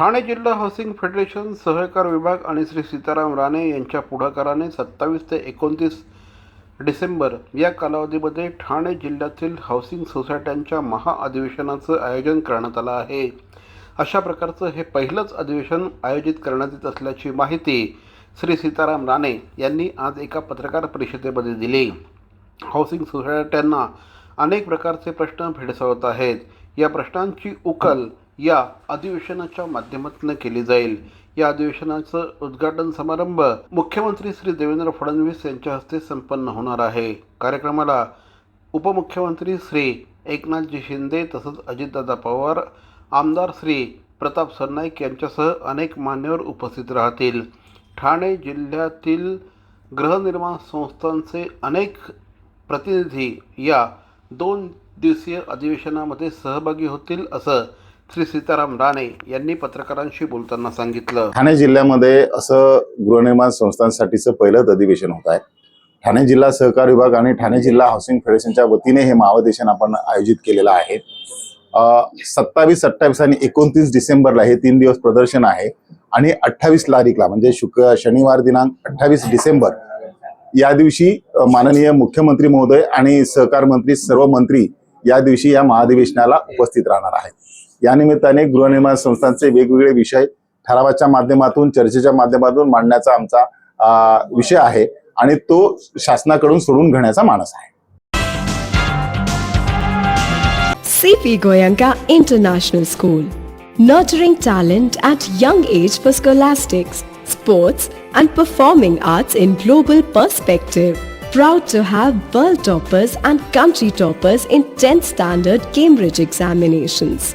ठाणे जिल्हा housing federation सहकार विभाग आणि श्री सीताराम राणे यांच्या पुढाकाराने सत्तावीस ते एकोणतीस डिसेंबर या कालावधीमध्ये ठाणे जिल्ह्यातील हाऊसिंग सोसायट्यांच्या महाअधिवेशनाचं आयोजन करण्यात आलं आहे. अशा प्रकारचं हे पहिलंच अधिवेशन आयोजित करण्यात येत असल्याची माहिती श्री सीताराम राणे यांनी आज एका पत्रकार परिषदेमध्ये दिली. हाऊसिंग सोसायट्यांना अनेक प्रकारचे प्रश्न भेडसावत आहेत. या प्रश्नांची उकल या अधिवेशनाच्या माध्यमातून केली जाईल. या अधिवेशनाचं उद्घाटन समारंभ मुख्यमंत्री श्री देवेंद्र फडणवीस यांच्या हस्ते संपन्न होणार आहे. कार्यक्रमाला उपमुख्यमंत्री श्री एकनाथजी शिंदे तसंच अजितदादा पवार आमदार श्री प्रताप सरनाईक यांच्यासह अनेक मान्यवर उपस्थित राहतील. ठाणे जिल्ह्यातील गृहनिर्माण संस्थांचे अनेक प्रतिनिधी या दोन दिवसीय अधिवेशनामध्ये सहभागी होतील असं श्री सीताराम राणे यांनी पत्रकारांशी बोलताना सांगितलं. ठाणे जिल्ह्यामध्ये असं गृहनिर्माण संस्थांसाठीचं पहिलंच अधिवेशन होत आहे. ठाणे जिल्हा सहकार विभाग आणि ठाणे जिल्हा हाऊसिंग फेडरेशनच्या वतीने हे महाधिवेशन आपण आयोजित केलेलं आहे. सत्तावीस अठ्ठावीस आणि एकोणतीस डिसेंबरला हे तीन दिवस प्रदर्शन आहे. आणि अठ्ठावीस तारीखला म्हणजे शुक्र शनिवार दिनांक अठ्ठावीस डिसेंबर या दिवशी माननीय मुख्यमंत्री महोदय आणि सहकार मंत्री सर्व मंत्री या दिवशी या महाधिवेशनाला उपस्थित राहणार आहेत. यानिमित्ताने गृहनिर्माण संस्थांचे वेगवेगळे विषय ठरावाच्या माध्यमातून चर्चेच्या माध्यमातून मांडण्याचा आमचा विषय आहे आणि तो शासनाकडून सोडून घेण्याचा माणस आहे. CP Goenka international school nurturing talent at young age for scholastics sports and performing arts in global perspective proud to have world toppers and country toppers in tenth standard Cambridge examinations